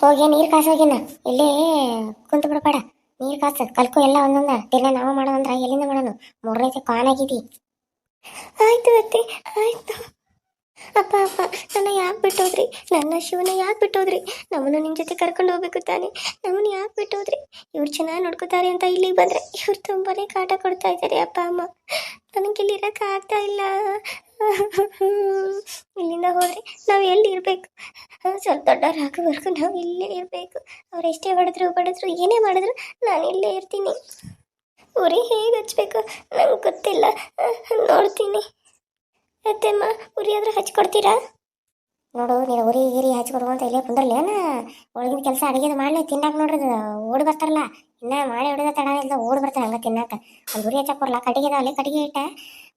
ಹೋಗಿ ನೀರು ಕಾಸೋಗಿನ ಇಲ್ಲೇ ಕುಂತು ಬಿಡಬೇಡ ನೀರು ಕಾಸು, ಕಲ್ಕು ಎಲ್ಲ ಒಂದೊಂದ. ದಿನ ನಾವು ಮಾಡೋದಂದ್ರ ಎಲ್ಲಿಂದ ಮಾಡೋನು? ಮೂರನೇ ಕಾನ್ ಆಗಿದಿ. ಆಯ್ತು ಅತ್ತೆ, ಆಯ್ತು. ಅಪ್ಪ ಅಪ್ಪ, ನನ್ನ ಯಾಕೆ ಬಿಟ್ಟೋದ್ರಿ? ನನ್ನ ಶಿವನ ಯಾಕೆ ಬಿಟ್ಟೋದ್ರಿ? ನಮ್ಮನ್ನು ನಿಮ್ಮ ಜೊತೆ ಕರ್ಕೊಂಡು ಹೋಗ್ಬೇಕು ತಾನೆ. ನಮ್ಮನ್ನ ಯಾಕೆ ಇವ್ರು ಚೆನ್ನಾಗಿ ನೋಡ್ಕೋತಾರೆ ಅಂತ ಇಲ್ಲಿಗೆ ಬಂದ್ರೆ ಇವ್ರು ತುಂಬಾನೇ ಕಾಟ ಕೊಡ್ತಾ ಇದ್ದಾರೆ ಅಪ್ಪ, ಅಮ್ಮ. ನನಗೆ ಇರಕ್ಕೆ ಆಗ್ತಾ ಇಲ್ಲ. ಇಲ್ಲಿಂದ ಹೋದ್ರೆ ನಾವು ಎಲ್ಲಿ ಇರಬೇಕು? ಸ್ವಲ್ಪ ದೊಡ್ಡವರಾಗೋವರೆಗೂ ನಾವು ಇಲ್ಲೇ ಇರಬೇಕು. ಅವ್ರು ಎಷ್ಟೇ ಹೊಡೆದ್ರು ಬಡಿದ್ರು ಏನೇ ಮಾಡಿದ್ರು ನಾನು ಇಲ್ಲೇ ಇರ್ತೀನಿ. ಉರಿ ಹೇಗೆ ಹಚ್ಬೇಕು? ನಂಗೆ ಗೊತ್ತಿಲ್ಲ. ನೋಡ್ತೀನಿ. ಅತ್ತೆಮ್ಮ ಉರಿ ಆದರೂ ಹಚ್ಕೊಡ್ತೀರಾ? ನೋಡು, ನೀನು ಉರಿ ಗಿರಿ ಹಚ್ಕೊಡು ಅಂತ ಇಲ್ಲೇ ಕುಂದ್ರಲ್ಲೇನ ಒಳಗಿನ ಕೆಲಸ ಅಡಿಗೆದು ಮಾಡ್ಲಿ ತಿನ್ನಾಕ ನೋಡ್ರಿ ಓಡಿ ಬರ್ತಾರಲ್ಲ, ಇನ್ನ ಮಾಡಿ ಹೊಡೆದ ತಡ ಇಲ್ಲ, ಓಡಿ ಬರ್ತಾರೆ ಹಂಗ ತಿನ್ನಾಕ. ಒಂದು ಉರಿ ಹಚ್ಚಕ್ ಬರಲ್ಲ ಕಟ್ಟಿಗೆ ಅದಾವಲ್ಲಿ ಕಟ್ಟಿಗೆ ಇಟ್ಟ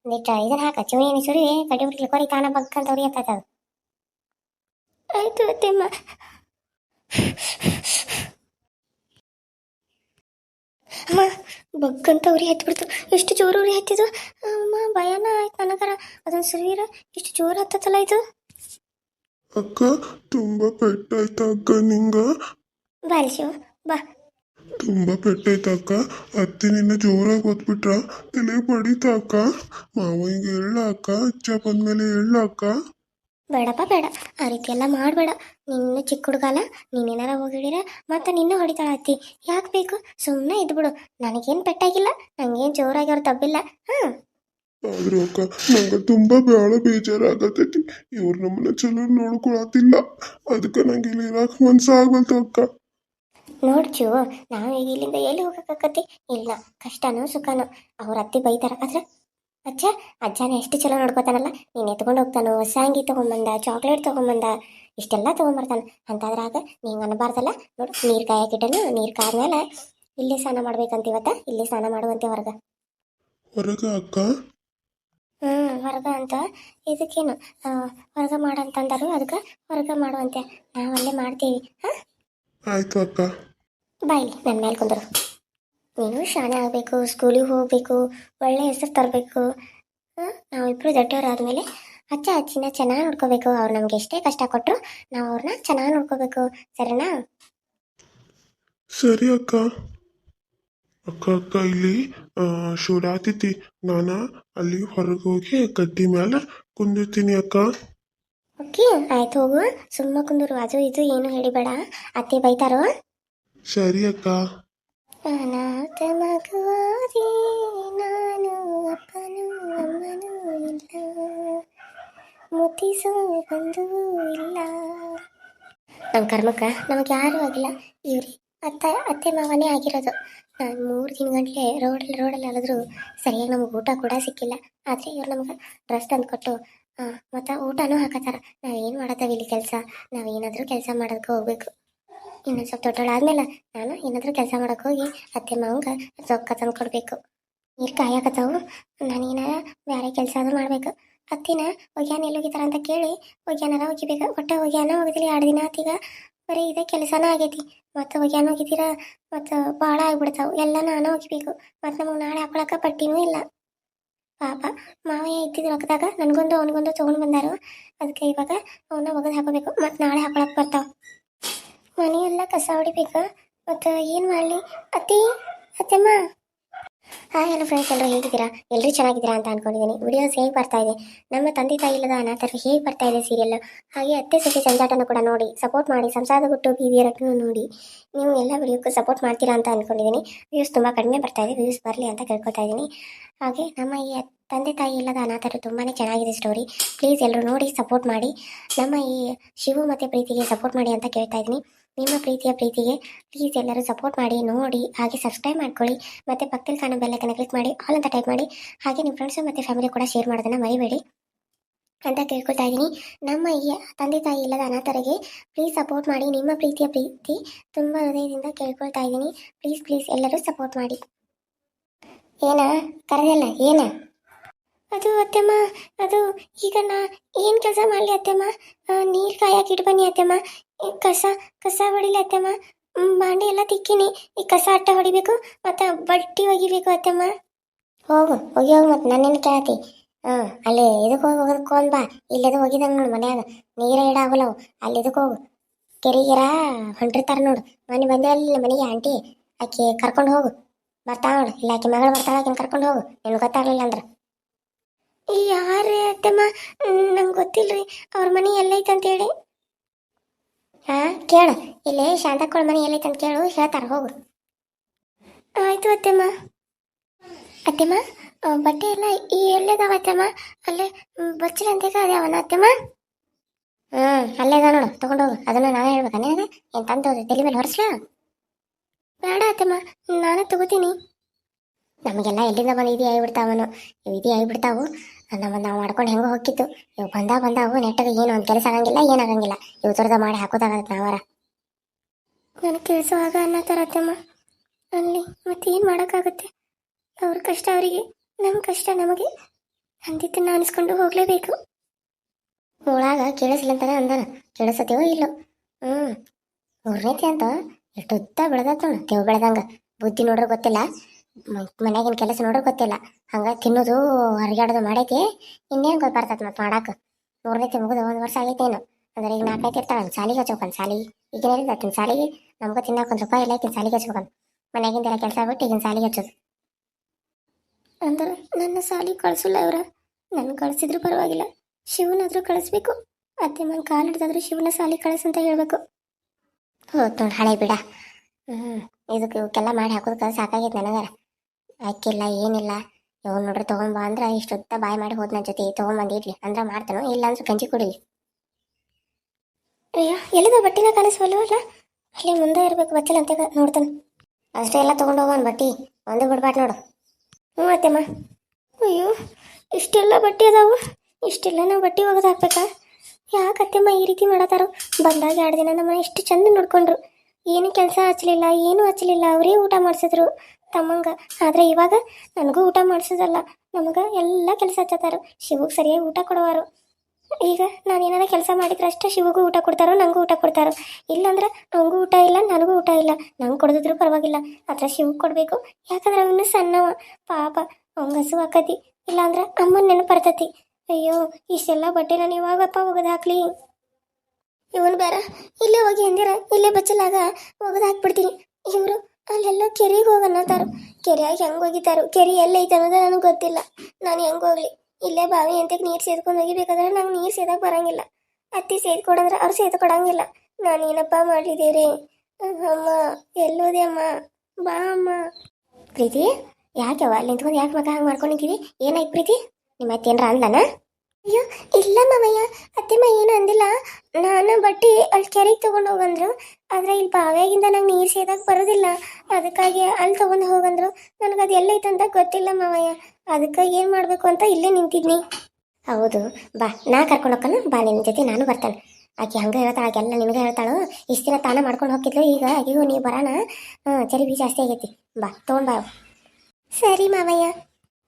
ಒಂದಿಟ್ಟ ಇದನ್ನ ಹಾಕ ಚಿವನಿ ಸುರಿ ಕಟ್ಟಿ ಬಿಟ್ಲಿ ಕೊರಿ, ತಾನ ಬಗ್ಗಂತ ಉರಿ ಹತ್ತದ ಆಯ್ತು ಅತ್ತೆಮ್ಮ ಅಮ್ಮ. ಬಗ್ಗಂತ ಉರಿ ಹತ್ಬಿಡ್ತು. ಎಷ್ಟು ಜೋರು ಉರಿ ಹತ್ತಿದ್ದು? ಅಮ್ಮ, ಭಯನ ಆಯ್ತು ನನಗರ. ಅದೊಂದು ಸುರೀರ ಎಷ್ಟು ಜೋರು ಹತ್ತತ್ತಲ್ಲ ಇದು? ಅಕ್ಕ ತುಂಬಾ ಪೆಟ್ಟಾಯ್ತಾ ಅಕ್ಕ ನಿಂಗ? ಬಾರಿ ಶಿವ ಬಾ. ತುಂಬಾ ಪೆಟ್ಟಾಯ್ತಾ ಅಕ್ಕ? ಅತ್ತಿ ನಿನ್ನ ಜೋರಾಗಿ ಒತ್ಬಿಟ್ರ? ತಲೆ ಬಡಿತಾ ಅಕ್ಕ? ಮಾವನಿಗೆ ಹೇಳ ಅಕ್ಕ? ಅಚ್ಚ ಬಂದ್ಮೇಲೆ ಹೇಳ ಅಕ್ಕ? ಬೇಡಪ್ಪ ಬೇಡ. ಆ ರೀತಿ ಎಲ್ಲ ಮಾಡಬೇಡ. ನಿನ್ನ ಚಿಕ್ಕ ಹುಡುಗಾಲ ನೀನೇನಾರ ಹೋಗಿಡಿರ ಮತ್ತೆ ನಿನ್ನ ಹೊಡಿತಾಳ ಅತ್ತಿ. ಯಾಕೆ ಬೇಕು? ಸುಮ್ಮನೆ ಇದ್ಬಿಡು. ನನಗೇನು ಪೆಟ್ಟಾಗಿಲ್ಲ ನಂಗೇನು ಜೋರಾಗಿ ಅವ್ರು ತಬ್ಬಿಲ್ಲ. ಹಾಂ ಆದ್ರೂ ಅಕ್ಕ ನಂಗೆ ತುಂಬಾ ಬಹಳ ಬೇಜಾರಾಗತೈತಿ. ಇವ್ರು ನಮ್ಮನ್ನ ಚಲೋ ನೋಡ್ಕೊಳತಿಲ್ಲ ಅದಕ್ಕೆ ನಂಗೆ ಇಲ್ಲಿ ಇರಾಕ್ ಮನ್ಸಾಗಲ್ತು ಅಕ್ಕ. ನೋಡ್ಚು ನಾವು ಈಗ ಇಲ್ಲಿಂದ ಎಲ್ಲಿ ಹೋಗಕ್ಕಾಗತ್ತೆ ಇಲ್ಲ ಕಷ್ಟನೋ ಸುಖನೋ ಅವ್ರ ಅತ್ತಿ ಬೈತಾರ ಅದ್ರ ಅಜ್ಜ ಅಜ್ಜನ ಎಷ್ಟು ಚಲೋ ನೋಡ್ಕೋತಾನಲ್ಲ? ನೀನು ಎತ್ಕೊಂಡು ಹೋಗ್ತಾನೋ ಹೊಸ ಅಂಗಿ ತೊಗೊಂಬಂದ ಚಾಕ್ಲೇಟ್ ತೊಗೊಂಬಂದ ಇಷ್ಟೆಲ್ಲ ತೊಗೊಂಬರ್ತಾನ. ಅಂತಾದ್ರಾಗ ನೀವು ಅನ್ಬಾರ್ದಲ್ಲ? ನೋಡು ನೀರು ಕಾಯಕ್ಕಿಟ್ಟನು ನೀರು ಕಾದ್ಮೇಲೆ ಇಲ್ಲೇ ಸ್ನಾನ ಮಾಡ್ಬೇಕಂತ ಇವತ್ತ? ಇಲ್ಲೇ ಸ್ನಾನ ಮಾಡುವಂತೆ ಹೊರಗ. ಹೊರಗ ಅಕ್ಕ? ಹ್ಞೂ ಹೊರಗ ಅಂತ. ಇದಕ್ಕೇನು? ಹೊರಗ ಮಾಡಂತಂದರು ಅದಕ್ಕೆ ಹೊರಗ ಮಾಡುವಂತೆ. ನಾವು ಅಲ್ಲೇ ಮಾಡ್ತೀವಿ. ಹಾಂ? ಆಯ್ತು ಅಕ್ಕ. ಬಾಯ್ ನನ್ನ ಮೇಲೆ ಕುಂದರು. ನೀನು ಶಾಣೆ ಆಗಬೇಕು ಸ್ಕೂಲಿಗೆ ಹೋಗಬೇಕು ಒಳ್ಳೆ ಹೆಸರು ತರಬೇಕು. ನಾವಿಬ್ಬರು ದೊಡ್ಡವರಾದ್ಮೇಲೆ ಅಚ್ಚ ಅಚ್ಚಿನ ಚೆನ್ನಾಗಿ ನೋಡ್ಕೋಬೇಕು. ಅವ್ರು ನಮ್ಗೆ ಎಷ್ಟೇ ಕಷ್ಟ ಕೊಟ್ಟರು ನಾವು ಅವ್ರನ್ನ ಚೆನ್ನಾಗಿ ನೋಡ್ಕೋಬೇಕು. ಸರಿನಾ? ಸರಿ ಅಕ್ಕ. ಅಕ್ಕ ಅಕ್ಕ ಇಲ್ಲಿ ಶಿವರಾತ್ರಿ ನಾನ ಅಲ್ಲಿ ಹೊರಗೆ ಹೋಗಿ ಕಟ್ಟಿ ಮೇಲೆ ಕುಂದಿರ್ತೀನಿ ಅಕ್ಕ. ಓಕೆ ಆಯ್ತು ಹೋಗು. ಸುಮ್ಮನೆ ಕುಂದರು ಅದು ಇದು ಏನು ಹೇಳಿಬೇಡ. ಅತ್ತೆ ಬೈತಾರೋ? ಸರಿ ಅಕ್ಕ. ಅನಾಥ ಮಗುವಾದಿ ನಾನು ಅಪ್ಪನು ಅಮ್ಮನು ಇಲ್ಲ. ಮುತ್ತಿಸೋ ಬಂದು ಇಲ್ಲ. ನಮ್ಮ ಕರ್ಮಕ್ಕ ನಮಗೆ ಯಾರೂ ಆಗಿಲ್ಲ. ಇವ್ರಿ ಅತ್ತ ಅತ್ತೆ ಮಾವನೇ ಆಗಿರೋದು. ಮೂರು ದಿನಗಂಟ್ಲೆ ರೋಡಲ್ಲಿ ರೋಡಲ್ಲಿ ಅಲಿದ್ರು ಸರಿಯಾಗಿ ನಮಗೆ ಊಟ ಕೂಡ ಸಿಕ್ಕಿಲ್ಲ. ಆದರೆ ಇವ್ರು ನಮ್ಗೆ ಡ್ರೆಸ್ ತಂದು ಕೊಟ್ಟು ಮತ್ತು ಊಟನೂ ಹಾಕತ್ತಾರ. ನಾವೇನು ಮಾಡತ್ತೇವೆ ಇಲ್ಲಿ ಕೆಲಸ? ನಾವೇನಾದರೂ ಕೆಲಸ ಮಾಡೋದಕ್ಕೆ ಹೋಗ್ಬೇಕು. ಇನ್ನೊಂದು ಸ್ವಲ್ಪ ದೊಡ್ಡಳಾದ್ಮೇಲೆ ನಾನು ಏನಾದರೂ ಕೆಲಸ ಮಾಡೋಕೆ ಹೋಗಿ ಅತ್ತೆ ಮಾವಂಗ ರೊಕ್ಕ ತಂದು ಕೊಡಬೇಕು ನೀರು ಕಾಯಕತ್ತಾವು. ನಾನೇನಾರ ಬೇರೆ ಕೆಲಸ ಅದು ಮಾಡಬೇಕು. ಅತ್ತಿನ ಒಗ್ಯಾನ ಎಲ್ಲಿ ಹೋಗಿತಾರ ಅಂತ ಕೇಳಿ ಒಗ್ಯಾನಾರ ಒಗಿಬೇಕು ಒಟ್ಟೆ ಹೋಗ್ಯಾನ ಹೋಗಿದಿಲ್ಲ. ಎರಡು ದಿನ ಆತೀಗ ಬರೀ ಇದೇ ಕೆಲಸನ ಆಗೈತಿ. ಮತ್ತು ಒಗ್ಯಾನ ಹೋಗಿದ್ದೀರ? ಮತ್ತು ಭಾಳ ಆಗ್ಬಿಡ್ತಾವು. ಎಲ್ಲ ನಾನು ಒಗಿಬೇಕು ಮತ್ತು ನಮಗೆ ನಾಳೆ ಹಾಕೊಳಕ ಪಟ್ಟಿನೂ ಇಲ್ಲ. ಪಾಪ, ಮಾವಯ್ಯ ಇದ್ದಿದ್ದು ರೊಕ್ಕದಾಗ ನನಗೊಂದು ಅವನಿಗೊಂದು ತೊಗೊಂಡು ಬಂದಾರು. ಅದಕ್ಕೆ ಇವಾಗ ಅವನ್ನ ಒಗೆದು ಹಾಕೋಬೇಕು. ಮತ್ತು ನಾಳೆ ಹಾಕೊಳಕ್ಕೆ ಬರ್ತಾವೆ. ಮನೆಯೆಲ್ಲ ಕಸ ಹೊಡಿಬೇಕು. ಮತ್ತು ಏನು ಮಾಡಲಿ? ಅತಿ ಅತ್ತೆಮ್ಮ. ಹಾಯ್ ಹಲೋ ಫ್ರೆಂಡ್ಸ್ ಎಲ್ಲರೂ ಹೇಗಿದ್ದೀರಾ? ಎಲ್ಲರೂ ಚೆನ್ನಾಗಿದ್ದೀರಾ ಅಂತ ಅನ್ಕೊಂಡಿದ್ದೀನಿ. ವಿಡಿಯೋಸ್ ಹೇಗೆ ಬರ್ತಾ ಇದೆ? ನಮ್ಮ ತಂದೆ ತಾಯಿ ಇಲ್ಲದ ಅನಾಥರು ಹೇಗೆ ಬರ್ತಾ ಇದೆ ಸೀರಿಯಲ್ ಹಾಗೆ ಅತ್ತೆ, ಸೊಸೆ ಜಂಜಾಟನ ಕೂಡ ನೋಡಿ ಸಪೋರ್ಟ್ ಮಾಡಿ, ಸಂಸಾರದ ಗುಟ್ಟು ಬೀದಿಯರನ್ನು ನೋಡಿ, ನೀವು ಎಲ್ಲ ವಿಡಿಯೋಕ್ಕೂ ಸಪೋರ್ಟ್ ಮಾಡ್ತೀರಾ ಅಂತ ಅನ್ಕೊಂಡಿದ್ದೀನಿ. ವ್ಯೂಸ್ ತುಂಬ ಕಡಿಮೆ ಬರ್ತಾ ಇದೆ ವ್ಯೂಸ್ ಬರಲಿ ಅಂತ ಕೇಳ್ಕೊತಾ ಇದ್ದೀನಿ. ಹಾಗೆ ನಮ್ಮ ಈ ತಂದೆ ತಾಯಿ ಇಲ್ಲದ ಅನಾಥರು ತುಂಬಾ ಚೆನ್ನಾಗಿದೆ ಸ್ಟೋರಿ ಪ್ಲೀಸ್ ಎಲ್ಲರೂ ನೋಡಿ ಸಪೋರ್ಟ್ ಮಾಡಿ, ನಮ್ಮ ಈ ಶಿವು ಮತ್ತು ಪ್ರೀತಿಗೆ ಸಪೋರ್ಟ್ ಮಾಡಿ ಅಂತ ಕೇಳ್ತಾ ಇದ್ದೀನಿ. ನಿಮ್ಮ ಪ್ರೀತಿಯ ಪ್ರೀತಿಗೆ ಪ್ಲೀಸ್ ಎಲ್ಲರೂ ಸಪೋರ್ಟ್ ಮಾಡಿ, ನೋಡಿ, ಹಾಗೆ ಸಬ್ಸ್ಕ್ರೈಬ್ ಮಾಡ್ಕೊಳ್ಳಿ, ಮತ್ತು ಪಕ್ಕದಲ್ಲಿ ಕಾಣೋ ಬೆಲ್ಲೈಕನ್ನ ಕ್ಲಿಕ್ ಮಾಡಿ ಆಲ್ ಅಂತ ಟೈಪ್ ಮಾಡಿ, ಹಾಗೆ ನಿಮ್ಮ ಫ್ರೆಂಡ್ಸು ಮತ್ತು ಫ್ಯಾಮಿಲಿ ಕೂಡ ಶೇರ್ ಮಾಡೋದನ್ನು ಮರಿಬೇಡಿ ಅಂತ ಕೇಳ್ಕೊಳ್ತಾ ಇದ್ದೀನಿ. ನಮ್ಮ ಈ ತಂದೆ ತಾಯಿ ಇಲ್ಲದ ಅನಾಥರಿಗೆ ಪ್ಲೀಸ್ ಸಪೋರ್ಟ್ ಮಾಡಿ, ನಿಮ್ಮ ಪ್ರೀತಿಯ ಪ್ರೀತಿ ತುಂಬ ಹೃದಯದಿಂದ ಕೇಳ್ಕೊಳ್ತಾ ಇದ್ದೀನಿ. ಪ್ಲೀಸ್ ಪ್ಲೀಸ್ ಎಲ್ಲರೂ ಸಪೋರ್ಟ್ ಮಾಡಿ. ಏನ? ಕರೆದಲ್ಲ, ಏನ? ಅದು ಅತ್ತೆಮ್ಮ, ಅದು ಈಗ ನಾ ಏನು ಕೆಲಸ ಮಾಡಲಿ ಅತ್ತೆಮ್ಮ? ನೀರು ಕಾಯಕ್ಕೆ ಇಟ್ಬನ್ನಿ ಅತ್ತೆಮ್ಮ. ಕಸ ಕಸ ಹೊಡಿಲಿ ಅತ್ತೆಮ್ಮ. ಬಾಂಡೆ ಎಲ್ಲ ತಿಕ್ಕಿನಿ. ಈ ಕಸ ಅಟ್ಟ ಹೊಡಿಬೇಕು, ಮತ್ತು ಬಟ್ಟಿ ಒಗಿಬೇಕು ಅತ್ತೆಮ್ಮ. ಹೋಗು ಹೋಗಿ ಹೋಗು ಮತ್ತು ನನ್ನೇನು ಕೇಳತಿ? ಹಾಂ ಅಲ್ಲಿ ಇದಕ್ಕೆ ಹೋಗಿ ಹೋಗೋದಕ್ಕೆ ಬಾ. ಇಲ್ಲದು ಹೋಗಿದಂಗೆ ನೋಡು ಮನ್ಯಾಗ. ನೀರೇ ಇಡಾಗಲ್ಲವು ಅಲ್ಲಿ ಇದಕ್ಕೆ ಹೋಗು. ಕೆರಿಗಿರ ಹೊಂಟಿರ್ತಾರ ನೋಡು. ಮನೆ ಬಂದಿರಲ್ಲ ನಮ್ಮ ಮನೆಗೆ ಆಂಟಿ. ಆಕೆ ಕರ್ಕೊಂಡು ಹೋಗು. ಬರ್ತಾಳ ನೋಡು. ಇಲ್ಲ ಆಕೆ ಮಗಳು ಬರ್ತಾಳ ಆಕೆ ಕರ್ಕೊಂಡು ಹೋಗು. ನಿನ್ಗೆ ಗೊತ್ತಾಗ್ಲಿಲ್ಲ ಅಂದ್ರೆ. ಯಾರೇ ಅತ್ತಮ್ಮ? ನಂಗೆ ಗೊತ್ತಿಲ್ರಿ. ಅವ್ರ ಮನೆ ಎಲ್ಲೈತಂತ ಅಂತೇಳಿ ಹಾ, ಕೇಳು. ಇಲ್ಲೇ ಶಾಂತಕ್ಕಳ ಮನೆ ಎಲ್ಲೈತಂತ ಕೇಳು, ಹೇಳ್ತಾರ, ಹೋಗು. ಆಯ್ತು ಅತ್ತಮ್ಮ. ಅತ್ತಮ್ಮ ಬಟ್ಟೆ ಎಲ್ಲ ಈ ಎಲ್ಲೇದಾವ ಅತ್ತಮ್ಮ? ಅಲ್ಲೇ ಬಚ್ಚಲ ಅಂತ ಅದ್ಯಾವನ ಅತ್ತಮ್ಮ? ಹ್ಮ್ ಅಲ್ಲೇ ನೋಡು ಹೋಗು. ಅದನ್ನ ನಾನು ಹೇಳ್ಬೇಕಾ ನಿನಗೆ? ಏನ್ ತಂದು ತಲೆ ಮೇಲೆ ಹೊರಸ್ಲಾ? ಬೇಡ ಅತ್ತಮ್ಮ, ನಾನೇ ತಗೋತೀನಿ. ನಮಗೆಲ್ಲ ಎಲ್ಲಿಂದ ಬಂದು ಇದೇ ಆಗಿಬಿಡ್ತಾವನು ಇದಿ ಆಗಿಬಿಡ್ತಾವು. ನಮ್ಮ ನಾವು ಮಾಡ್ಕೊಂಡು ಹೆಂಗೋ ಹೋಗಿತ್ತು ಇವು ಬಂದಾಗ ಬಂದಾವು ನೆಟ್ಟಗೆ ಏನು ಒಂದು ಕೆಲಸ ಆಗಂಗಿಲ್ಲ ಏನಾಗಂಗಿಲ್ಲ ಇವು ಥರದ ಮಾಡಿ ಹಾಕೋದಾಗತ್ತೆ ನಾವಾರ ನನಗೆ ಅನ್ನೋ ಥರ ಅತ್ತಮ್ಮ ಅಲ್ಲಿ ಮತ್ತೆ ಏನು ಮಾಡೋಕ್ಕಾಗುತ್ತೆ? ಅವ್ರ ಕಷ್ಟ ಅವರಿಗೆ ನಮ್ಮ ಕಷ್ಟ ನಮಗೆ. ಅಂದಿದ್ದನ್ನ ಅನಿಸ್ಕೊಂಡು ಹೋಗಲೇಬೇಕು. ಒಳಗ ಕೇಳಿಸ್ಲಂತಾನೆ ಅಂದನ. ಕೇಳಿಸತ್ತೀವೋ ಇಲ್ಲೋ? ಹ್ಞೂ ಮೂರನೇತಿ ಅಂತ ಎಷ್ಟೊತ್ತ ಬೆಳೆದತ್ತ ನೋಡು ತೆವ್ ಬೆಳೆದಂಗ. ಬುದ್ಧಿ ನೋಡ್ರೆ ಗೊತ್ತಿಲ್ಲ. ಮನ್ಯಾಗಿನ ಕೆಲಸ ನೋಡ್ರಿ ಗೊತ್ತಿಲ್ಲ. ಹಂಗ ತಿನ್ನೋದು ಹೊರಗಾಡೋದು ಮಾಡೈತಿ. ಇನ್ನೇನು ಗೊತ್ತ ಬರ್ತೈತೆ ಮತ್ತೆ ಮಾಡಾಕ. ಮೂರನೇತಿ ಮುಗಿದು ಒಂದು ವರ್ಷ ಆಗೈತೇನು ಅಂದ್ರೆ ಈಗ ನಾಲ್ಕೈತಿ ಇರ್ತಾಳ ಸಾಲಿಗೆ ಹಚ್ಚೋಕನ್ ಸಾಲಿ ಈಗ ಏನಿಲ್ಲ ಸಾಲಿಗೆ ನಮ್ಗೆ ತಿನ್ನಕ್ಕೆ ಒಂದು ರೂಪಾಯಿ ಇಲ್ಲ ಈಗಿನ ಸಾಲಿಗೆ ಹಚ್ಬೇಕನ್ ಮನ್ಯಾಗಿಂದೆಲ್ಲ ಕೆಲಸ ಬಿಟ್ಟು ಈಗಿನ ಸಾಲಿಗೆ ಹಚ್ಚೋದು. ಅಂದ್ರೆ ನನ್ನ ಸಾಲಿ ಕಳ್ಸಲ್ಲ ಇವ್ರ. ನನ್ನ ಕಳ್ಸಿದ್ರು ಪರವಾಗಿಲ್ಲ. ಶಿವನಾದ್ರೂ ಕಳಿಸ್ಬೇಕು. ಅತ್ತೆ ಮನ್ ಕಾಲು ಹಿಡ್ದಾದ್ರೂ ಶಿವನ ಸಾಲಿ ಅಂತ ಹೇಳ್ಬೇಕು. ಹೋತ್ ನೋಡಿ ಹಳೆ ಬಿಡ. ಹ್ಞೂ ಇದಕ್ಕೆ ಇವಕ್ಕೆಲ್ಲ ಮಾಡಿ ಹಾಕೋದು ಸಾಕಾಗೈತೆ ನನಗಾರ. ಅಕ್ಕಿಲ್ಲ ಏನಿಲ್ಲ. ಇವ್ ನೋಡ್ರಿ ತೊಗೊಂಬ ಅಂದ್ರೆ ಇಷ್ಟೊತ್ತ ಬಾಯ್ ಮಾಡಿ ಹೋದ್ ನನ್ನ ಜೊತೆ. ಇಡ್ಲಿ ಅಂದ್ರೆ ಮಾಡ್ತಾನೋ? ಇಲ್ಲ ಅಂದ್ರೆ ಗಂಜಿ ಕುಡಿಲಿ. ಅಯ್ಯೋ, ಎಲ್ಲಿದ ಬಟ್ಟಿನ ಕಾಣಿಸ್ವಲ್ವಲ್ಲ ಅಲ್ಲಿ? ಮುಂದೆ ಇರ್ಬೇಕು, ಬಚ್ಚಲ ಅಂತ ನೋಡ್ತಾನೆ. ಅಷ್ಟೇ ಎಲ್ಲ ತೊಗೊಂಡು ಹೋಗೋನ್ ಬಟ್ಟಿ. ಒಂದು ಬಿಡ್ಬಾಟ್ ನೋಡು. ಹ್ಞೂ ಅತ್ತೆಮ್ಮ. ಅಯ್ಯೋ, ಇಷ್ಟೆಲ್ಲ ಬಟ್ಟೆ ಅದಾವು. ಇಷ್ಟೆಲ್ಲ ನಾವು ಬಟ್ಟೆ ಒಗೆದು ಹಾಕ್ಬೇಕಾ? ಯಾಕೆ ಅತ್ತೆಮ್ಮ ಈ ರೀತಿ ಮಾಡತ್ತಾರೋ? ಬಂದಾಗ ಎರಡು ದಿನ ನಮ್ಮನ್ನ ಇಷ್ಟು ಚಂದ ನೋಡ್ಕೊಂಡ್ರು. ಏನು ಕೆಲಸ ಹಚ್ಚಲಿಲ್ಲ ಏನೂ ಹಚ್ಚಲಿಲ್ಲ ಅವರೇ ಊಟ ಮಾಡಿಸಿದ್ರು. ತಮ್ಮಂಗ. ಆದ್ರೆ ಇವಾಗ ನನಗೂ ಊಟ ಮಾಡಿಸೋದಲ್ಲ. ನಮಗ ಎಲ್ಲ ಕೆಲಸ ಹಚ್ಚತ್ತಾರ. ಶಿವಗೆ ಸರಿಯಾಗಿ ಊಟ ಕೊಡುವಾರು. ಈಗ ನಾನು ಏನಾರ ಕೆಲಸ ಮಾಡಿದ್ರೆ ಅಷ್ಟೇ ಶಿವಗೂ ಊಟ ಕೊಡ್ತಾರೋ ನನಗೂ ಊಟ ಕೊಡ್ತಾರೋ. ಇಲ್ಲಾಂದ್ರೆ ಅವಂಗೂ ಊಟ ಇಲ್ಲ, ನನಗೂ ಊಟ ಇಲ್ಲ. ನಂಗೆ ಕೊಡದಿದ್ರು ಪರವಾಗಿಲ್ಲ. ಆದ್ರೆ ಶಿವಗೆ ಕೊಡಬೇಕು. ಯಾಕಂದ್ರೆ ಅವನು ಸಣ್ಣವ. ಪಾಪ, ಅವಂಗ ಹಸು ಹಾಕತಿ. ಇಲ್ಲಾಂದ್ರೆ ಅಮ್ಮನ ನೆನಪು ಬರ್ತತಿ. ಅಯ್ಯೋ, ಇಷ್ಟೆಲ್ಲ ಬಟ್ಟೆ ನಾನು ಇವಾಗಪ್ಪ ಒಗದು ಹಾಕ್ಲಿ. ಇವನು ಬೇರೆ ಇಲ್ಲೇ ಹೋಗಿ ಅಂದಿರ. ಇಲ್ಲೇ ಬಚ್ಚಲಾಗ ಒಗದು ಹಾಕ್ಬಿಡ್ತೀನಿ. ಇವರು ಅಲ್ಲೆಲ್ಲ ಕೆರೆಗೆ ಹೋಗನ್ನತಾರು ಕೆರೆಯಾಗ ಹೆಂಗೆ ಹೋಗಿತಾರು ಕೆರೆ ಎಲ್ಲೈತೆ ಅನ್ನೋದು ನನಗೆ ಗೊತ್ತಿಲ್ಲ. ನಾನು ಹೆಂಗೆ ಹೋಗ್ಲಿ? ಇಲ್ಲೇ ಬಾವಿ ಅಂತ ನೀರು ಸೇದ್ಕೊಂಡು ಹೋಗಿಬೇಕಾದ್ರೆ ನಂಗೆ ನೀರು ಸೇದಕ್ಕೆ ಬರಂಗಿಲ್ಲ. ಅತ್ತಿ ಸೇದ್ ಕೊಡಂದ್ರೆ ಅವ್ರು ಸೇದ್ ಕೊಡಂಗಿಲ್ಲ ನಾನು ಏನಪ್ಪ ಮಾಡಿದ್ದೀರಿ ಅಮ್ಮ ಎಲ್ಲೋದೆ ಅಮ್ಮ? ಬಾ ಅಮ್ಮ. ಪ್ರೀತಿ, ಯಾಕೆ ಅವ? ನಿಂತ್ಕೊಂಡು ಯಾಕೆ ಮಗ ಹಂಗೆ ಮಾಡ್ಕೊಂಡು ಏನಾಯ್ತು ಪ್ರೀತಿ? ನಿಮ್ಮ ಅತ್ತೆ ಏನ್ರ ಅಂದ್ಲನ ಅಯ್ಯೋ ಇಲ್ಲ ಮಾವಯ್ಯ ಅತ್ತೆಮ್ಮ ಏನು ಅಂದಿಲ್ಲ. ನಾನು ಬಟ್ಟೆ ಅಲ್ಲಿ ಕೆರೆಗೆ ತೊಗೊಂಡು ಹೋಗಂದ್ರು ಆದ್ರೆ ಇಲ್ಲಿ ಬಾವಿಯಾಗಿಂದ ನಂಗೆ ನೀರು ಸೇದಕ್ಕೆ ಬರೋದಿಲ್ಲ. ಅದಕ್ಕಾಗಿ ಅಲ್ಲಿ ತೊಗೊಂಡು ಹೋಗಂದ್ರು. ನನಗೆ ಅದು ಎಲ್ಲೈತೆ ಅಂತ ಗೊತ್ತಿಲ್ಲ ಮಾವಯ್ಯ. ಅದಕ್ಕೆ ಏನು ಮಾಡಬೇಕು ಅಂತ ಇಲ್ಲೇ ನಿಂತಿದ್ನಿ. ಹೌದು. ಬಾ ನಾ ಕರ್ಕೊಂಡು ಹೋಗ್ಕನು ಬಾ ನಿನ್ನ ಜೊತೆ ನಾನು ಬರ್ತೇನೆ. ಆಕೆ ಹಂಗೆ ಹೇಳ್ತಾಳೆ ಆಕೆಲ್ಲ ನಿಮಗೆ ಹೇಳ್ತಾಳು. ಇಷ್ಟು ದಿನ ತಾನೇ ಮಾಡ್ಕೊಂಡು ಹೋಗಿದ್ಲು ಈಗ ಆಕೆಗೂ ನೀವು ಬರೋಣ ಹಾಂ ಚರಿಬಿ ಜಾಸ್ತಿ ಆಗೈತಿ. ಬಾ ತೊಗೊಂಡ್ಬಾ ಸರಿ ಮಾವಯ್ಯ.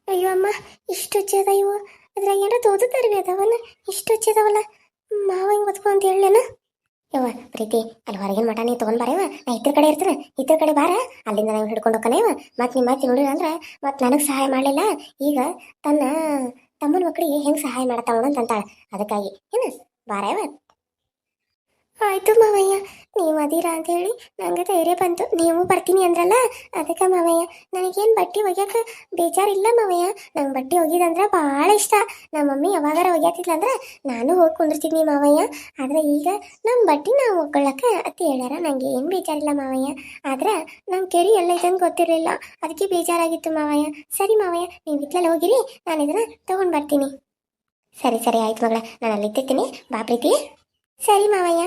ಅಯ್ಯೋ ಅಮ್ಮ ಇಷ್ಟು ಇವು. ಅದ್ರಾಗ ಏನೋ ತೋದು ತರವಿ ಅದಾವಲ್ಲ ಇಷ್ಟು ಹಚ್ಚದವಲ್ಲ ಮಾವ ಹಿಂಗೆ ಒತ್ಕೊ ಅಂತ ಹೇಳೇನ ಯವ್ವ, ಪ್ರೀತಿ, ಅಲ್ಲಿ ಹೊರಗಿನ ಮಠ ನೀ ತೊಗೊಂಡ್ ಬಾರೇವ ನಾ ಇದ್ರ ಕಡೆ ಇರ್ತೇನೆ. ಇದ್ರ ಕಡೆ ಬಾರ. ಅಲ್ಲಿಂದ ನಾವು ಹಿಡ್ಕೊಂಡು ಹೋಗ್ಕನೇವ ಮತ್ತೆ ನಿಮ್ಮ ಅತ್ತಿ ನೋಡಿಲ್ಲ ಅಂದ್ರೆ, ಮತ್ತೆ ನನಗೆ ಸಹಾಯ ಮಾಡಲಿಲ್ಲ. ಈಗ ತನ್ನ ತಮ್ಮನ ಮಕ್ಕಳಿಗೆ ಹೆಂಗೆ ಸಹಾಯ ಮಾಡತ್ತಾವಳು ಅಂತ ಅದಕ್ಕಾಗಿ. ಏನು? ಬಾರೇವ ಆಯ್ತು ಮಾವಯ್ಯ, ನೀವು ಅದೀರ ಅಂತ ಹೇಳಿ ನಂಗೆ ಧೈರ್ಯ ಬಂತು. ನೀವು ಬರ್ತೀನಿ ಅಂದ್ರಲ್ಲ? ಅದಕ್ಕೆ ಮಾವಯ್ಯ, ನನಗೇನು ಬಟ್ಟೆ ಒಗ್ಯಕ್ಕೆ ಬೇಜಾರಿಲ್ಲ ಮಾವಯ್ಯ. ನಂಗೆ ಬಟ್ಟೆ ಒಗಿದಂದ್ರೆ ಭಾಳ ಇಷ್ಟ. ನಮ್ಮ ಮಮ್ಮಿ ಯಾವಾಗಾರ ಒಗ್ಯಾತಿದ್ಲಂದ್ರೆ ನಾನು ಹೋಗಿ ಕುಂದಿರ್ತೀನಿ ಮಾವಯ್ಯ. ಆದ್ರೆ ಈಗ ನಮ್ಮ ಬಟ್ಟೆ ನಾವು ಒಗ್ಕೊಳ್ಳಕ್ಕೆ ಅತ್ತಿ ಹೇಳ್ಯಾರ, ನಂಗೆ ಏನು ಬೇಜಾರಿಲ್ಲ ಮಾವಯ್ಯ. ಆದ್ರೆ ನಮ್ಮ ಕೆರಿ ಎಲ್ಲ ಇದಂಗೆ ಗೊತ್ತಿರಲಿಲ್ಲ. ಅದಕ್ಕೆ ಬೇಜಾರಾಗಿತ್ತು ಮಾವಯ್ಯ. ಸರಿ ಮಾವಯ್ಯ, ನೀವು ಇತ್ಲಲ್ಲಿ ಹೋಗಿರಿ, ನಾನು ಇದನ್ನ ತಗೊಂಡು ಬರ್ತೀನಿ. ಸರಿ ಸರಿ, ಆಯ್ತು ಮಗಳ, ನಾನು ಅಲ್ಲಿ ಇತ್ತಿರ್ತೀನಿ ಬಾ ಪ್ರೀತಿ. ಸರಿ ಮಾವಯ್ಯ.